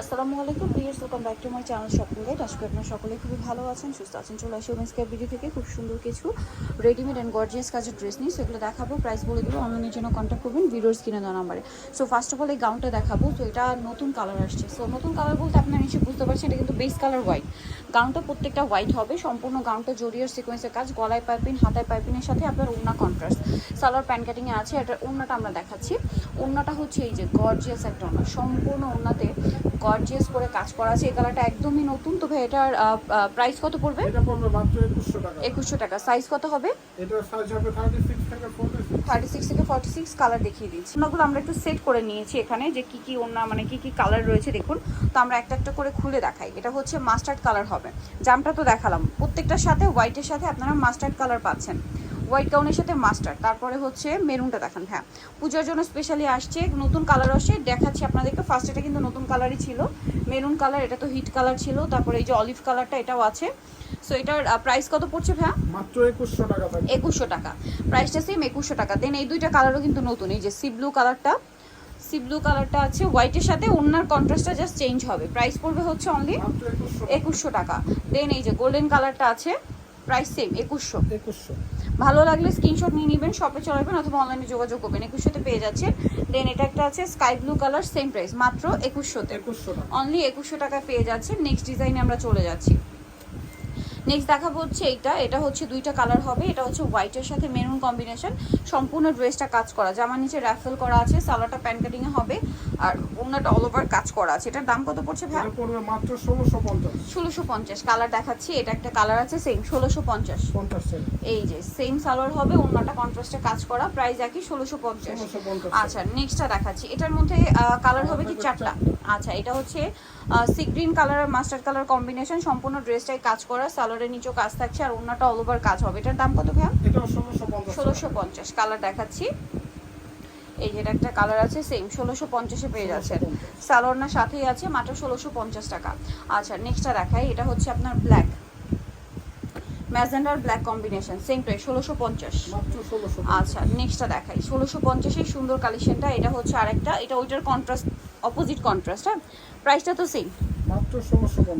আসসালামু আলাইকুম। Viewers welcome back to my channel guide আজকে আপনারা সকলে খুবই ভালো আছেন, সুস্থ আছেন। চলে আসি ওমেন্স কেয়ার ভিডিও থেকে। খুব সুন্দর কিছু রেডিমেড অ্যান্ড গর্জিয়াস কাজের ড্রেস নিই সেগুলো দেখাবো প্রাইস বলে দেবো। অনলাইনের জন্য কন্ট্যাক্ট করবেন ভিডিওর স্ক্রিনে দেওয়া নাম্বারে সো ফার্স্ট অফ অল এই গাউনটা দেখাবো। তো এটা নতুন কালার আসছে। সো নতুন কালার বলতে আপনারা নিশ্চয়ই বুঝতে পারছেন, এটা কিন্তু বেস কালার হোয়াইট গাউনটা প্রত্যেকটা হোয়াইট হবে। সম্পূর্ণ গাউনটা জরিয়ার সিকোয়েন্সের কাজ। গলায় পাইপিং, হাতায় পাইপিনের সাথে আপনার ওড়না কন্ট্রাস্ট সালোয়ার প্যান্ট কাটিংয়ে আছে। এটার ওড়নাটা আমরা দেখাচ্ছি। ওড়নাটা হচ্ছে এই যে গর্জিয়াস একটা ওড়না। সম্পূর্ণ ওড়নাতে গর্জিয়াস করে কাজ করা আছে। এই কালারটা একদমই নতুন তবে এটার প্রাইস কত পড়বে? এটা পড়বে মাত্র একুশশো টাকা। একুশশো টাকা। সাইজ কত হবে? এটার সাইজ হবে থার্টি সিক্স থেকে ফোর্টি সিক্স থার্টি সিক্স থেকে ফর্টি সিক্স কালার দেখিয়ে দিচ্ছি। ওনাগুলো আমরা একটু সেট করে নিয়েছি এখানে যে কি কি ওনা মানে কি কি কালার রয়েছে দেখুন। তো আমরা একটা একটা করে খুলে দেখাই। এটা হচ্ছে মাস্টার্ড কালার হবে। জামটা তো দেখালাম। প্রত্যেকটার সাথে হোয়াইটের সাথে আপনারা মাস্টার্ড কালার পাচ্ছেন। হোয়াইট গাউনের সাথে মাস্টার। তারপরে হচ্ছে মেরুনটা দেখান হ্যাঁ। পূজার জন্য স্পেশালি আসছে নতুন কালার আসছে দেখাচ্ছি আপনাদেরকে। ফার্স্ট এটা কিন্তু নতুন কালারই ছিল। মেরুন কালার এটা তো হিট কালার ছিল। তারপরে এই যে অলিভ কালারটা এটাও আছে। সো এটার প্রাইস কত পড়ছে ভাইয়া? মাত্র একুশশো টাকা একুশশো টাকা। প্রাইসটা সেম একুশশো টাকা। দেন এই দুইটা কালারও কিন্তু নতুন। এই যে সি ব্লু কালারটা সি ব্লু কালারটা আছে হোয়াইটের সাথে। ওনার কন্ট্রাস্টটা জাস্ট চেঞ্জ হবে। প্রাইস পড়বে হচ্ছে অনলি একুশশো টাকা। দেন এই যে গোল্ডেন কালারটা আছে প্রাইস সেম একুশশো। একুশশো। ভালো লাগলে স্ক্রিনশট নিয়ে নেবেন শপে চলে অথবা অনলাইনে যোগাযোগ করবেন। একুশশোতে পেয়ে যাচ্ছে দেন এটা একটা আছে sky blue colour same price মাত্র একুশশোতে। অনলি একুশশো টাকা পেয়ে যাচ্ছে নেক্সট ডিজাইনে আমরা চলে যাচ্ছি। নেক্সট দেখাবো হচ্ছে এইটা। এটা হচ্ছে দুইটা কালার হবে। এটা হচ্ছে হোয়াইটের সাথে মেরুন কম্বিনেশন সম্পূর্ণ ড্রেসটা কাজ করা জামার নিচে র্যাফেল করা আছে। সালোয়ারটা প্যান কাটিংয়ে হবে। আর ওনাটা অল ওভার কাজ করা আছে। এটার দাম কত পড়ছে ভাই? পড়বে মাত্র ষোলোশো পঞ্চাশ। ষোলোশো পঞ্চাশ। কালার দেখাচ্ছি। এটা একটা কালার আছে সেম ষোলোশো পঞ্চাশ। পঞ্চাশ টাকা এই যে সেম সালোয়ার হবে। ওনাটা কন্ট্রাস্টে কাজ করা। প্রাইস একই ষোলোশো পঞ্চাশ। ষোলোশো পঞ্চাশ। আচ্ছা নেক্সটটা দেখাচ্ছি। এটার মধ্যে কালার হবে কি চারটা? আচ্ছা এটা হচ্ছে সি গ্রিন কালার আর মাস্টার্ড কালার কম্বিনেশন সম্পূর্ণ ড্রেসটাই কাজ করা। সালোয়ারের নিচেও কাজ থাকছে আর ওনাটা অল ওভার কাজ হবে। এটার দাম কত এটাও ষোলোশো পঞ্চাশ কালার দেখাচ্ছি। এই যেটা একটা কালার আছে সেম ষোলোশো পঞ্চাশে পেয়ে যাচ্ছেন। সালোয়ারনার সাথেই আছে মাত্র ষোলোশো পঞ্চাশ টাকা। আচ্ছা নেক্সটটা দেখাই এটা হচ্ছে আপনার ব্ল্যাক ম্যাজেন্ডার ব্ল্যাক কম্বিনেশন সেম প্রাইস ষোলোশো পঞ্চাশ। আচ্ছা নেক্সটটা দেখাই ষোলোশো পঞ্চাশের সুন্দর কালেকশনটা এটা হচ্ছে আরেকটা এটা ওইটার কন্ট্রাস্ট অপোজিট কন্ট্রাস্ট হ্যাঁ? প্রাইসটা তো সেম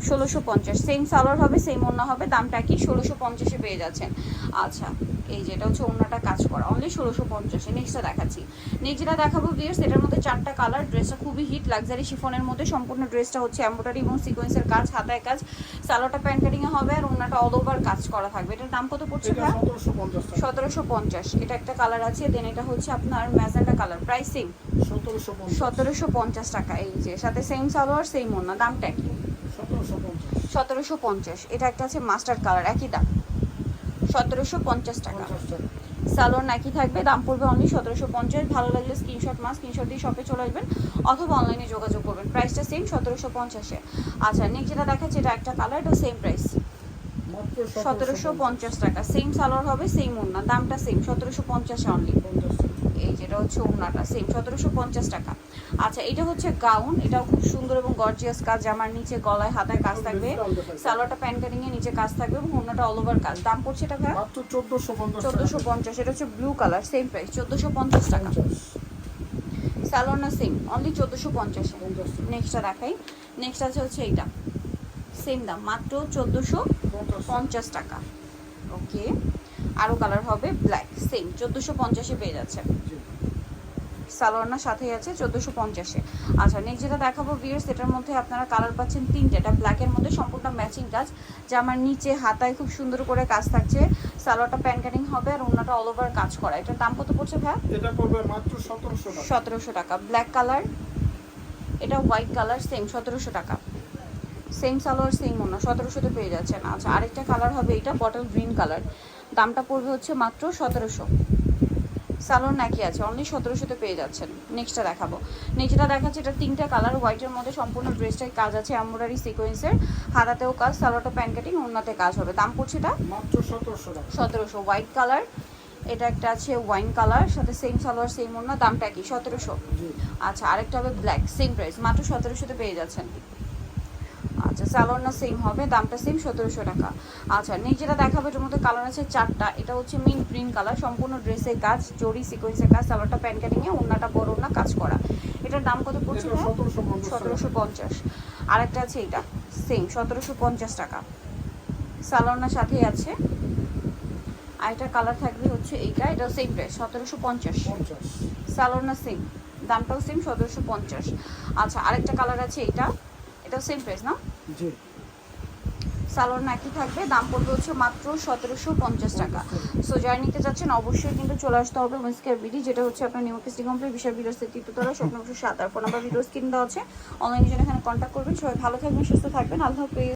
ষোলোশো পঞ্চাশ। সেম সালোয়ার হবে সেম অন্য হবে, দামটা কি? ষোলোশো পঞ্চাশে পেয়ে যাচ্ছেন। আচ্ছা। এই যেটা হচ্ছে ওড়নাটা কাজ করা। অনলি ষোলোশো পঞ্চাশে নেক্সটটা দেখাচ্ছি। নেক্সট যেটা দেখাবো বিয়ার্স এটার মধ্যে চারটা কালার ড্রেসটা খুবই হিট লাক্সারি শিফনের মধ্যে সম্পূর্ণ ড্রেসটা হচ্ছে এম্বোটারি এবং সিকোয়েন্সের কাজ হাতায় কাজ। সালোটা প্যান্ট কাটিংয়ে হবে আর ওড়নাটা অল ওভার কাজ করা থাকবে। এটার দাম কত পড়ছে সতেরোশো পঞ্চাশ সতেরোশো পঞ্চাশ। এটা একটা কালার আছে দেন এটা হচ্ছে আপনার ম্যাজেন্ডা কালার প্রাইস সেম সতেরোশো পঞ্চাশ। সতেরোশো পঞ্চাশ টাকা এই যে সাথে সেম সালোয়ার সেম ওড়না দামটা কি সতেরোশো পঞ্চাশ। সতেরোশো পঞ্চাশ এটা একটা আছে মাস্টার্ড কালার একই দাম? সতেরোশো পঞ্চাশ টাকা। সালোর নাকি থাকবে দাম পড়বে অনলি সতেরোশো পঞ্চাশ। ভালো লাগলে স্ক্রিনশট মাস স্ক্রিনশট দিয়ে শপে চলে আসবেন অথবা অনলাইনে যোগাযোগ করবেন। প্রাইসটা সেম সতেরোশো পঞ্চাশে। আচ্ছা নেক্সট যেটা দেখাচ্ছে এটা একটা কালার এটা সেম প্রাইস সতেরোশো পঞ্চাশ। টাকা। সেম সালোয়ার হবে সেম ওড়না। দামটা সেম সতেরোশো পঞ্চাশে অনলি এই যেটা হচ্ছে ওড়নাটা সেম সতেরোশো পঞ্চাশ টাকা। আচ্ছা এটা হচ্ছে গাউন এটাও খুব সুন্দর এবং গর্জিয়াস কাজ জামার নিচে গলায় হাতায় কাজ থাকবে সালোয়ারটা প্যান্ট কাটিং নিচে কাজ থাকবে এবং ওড়নাটা অল ওভার কাজ। দাম পড়ছে এটা চোদ্দোশো পঞ্চাশ চোদ্দোশো পঞ্চাশ এটা হচ্ছে ব্লু কালার সেম প্রাইস চোদ্দোশো পঞ্চাশ টাকা। পঞ্চাশ। সালোয়ার না সেম অনলি চোদ্দোশো পঞ্চাশ। নেক্সটটা দেখাই। নেক্সট আছে হচ্ছে এইটা। সেম দাম মাত্র চোদ্দোশো পঞ্চাশ টাকা। ওকে আরও কালার হবে ব্ল্যাক সেম চোদ্দোশো পঞ্চাশে পেয়ে যাচ্ছে। সালোয়ারনার সাথেই আছে চোদ্দোশো পঞ্চাশে। আচ্ছা নেক্সট যেটা দেখাবো ভিউয়ার্স এটার মধ্যে আপনারা কালার পাচ্ছেন তিনটে এটা ব্ল্যাকের মধ্যে সম্পূর্ণ ম্যাচিং কাজ। জামার নিচে হাতায় খুব সুন্দর করে কাজ থাকছে। সালোয়ারটা প্যান কাটিং হবে আর ওনাটা অল ওভার কাজ করা। এটার দাম কত পড়ছে ভাই এটা পড়বে মাত্র সতেরোশো সতেরোশো টাকা। ব্ল্যাক কালার এটা হোয়াইট কালার সেম সতেরোশো টাকা। সেম সালোয়ার সেম ওনা সতেরোশোতে পেয়ে যাচ্ছেন। আচ্ছা আরেকটা কালার হবে এটা বটল গ্রিন কালার দামটা পড়বে হচ্ছে মাত্র সতেরোশো। সালোয়ার নাকি আছে? অনলি সতেরোশোতে পেয়ে যাচ্ছেন। নেক্সটটা দেখাবো। নেক্সটটা দেখাচ্ছে এটা তিনটা কালার হোয়াইটের মধ্যে সম্পূর্ণ ড্রেসটাই কাজ আছে এমব্রয়ডারি সিকোয়েন্সের হাতাতেও কাজ সালোয়ারটা প্যান কাটিং ওনাতে কাজ হবে। দাম পড়ছে এটা? মাত্র সতেরোশো সতেরোশো। হোয়াইট কালার এটা একটা আছে ওয়াইন কালার সাথে সেম সালোয়ার সেম ওনা দামটা কি? সতেরোশো। আচ্ছা আরেকটা হবে ব্ল্যাক সেম প্রাইস মাত্র সতেরোশোতে পেয়ে যাচ্ছেন। আচ্ছা স্যালোর না সেম হবে দামটা সেম সতেরোশো টাকা। আচ্ছা নেক্সট যেটা দেখাবো এটার মধ্যে কালার আছে চারটা। এটা হচ্ছে মিন গ্রিন কালার সম্পূর্ণ ড্রেসের কাজ জরি সিকোয়েন্সের কাজ সালোয়ারটা প্যান্ট কাটিংয়ে ওনাটা বড় ওনা কাজ করা। এটার দাম কত পড়ছে এটা সতেরোশো পঞ্চাশ আর একটা আছে এইটা সেম সতেরোশো পঞ্চাশ টাকা। সালোনার সাথেই আছে। আর এটা কালার থাকবে হচ্ছে এইটা এটা সেম প্রাইস সতেরোশো পঞ্চাশ। সালোনা সেম দামটাও সেম সতেরোশো পঞ্চাশ। আচ্ছা আরেকটা কালার আছে এইটা। এটাও সেম প্রাইস না? জি। সালোয়ার নাকি থাকবে দাম পড়বে হচ্ছে মাত্র সতেরোশো পঞ্চাশ টাকা। সো যারা নিতে যাচ্ছেন অবশ্যই কিন্তু চলে আসতে হবে উমেন্স কেয়ার বিডি যেটা হচ্ছে আপনার নিউ কেসি কমপ্লি বিশাল বিরোধের তৃতীয়তলা স্বপ্ন সাত। আর ফোন নাম্বার ভিডিও স্ক্রিন দেওয়া আছে। অনলাইনে যেন এখানে কন্ট্যাক্ট করবেন। সবাই ভালো থাকবেন সুস্থ থাকবেন। আল্লাহ হাফেজ।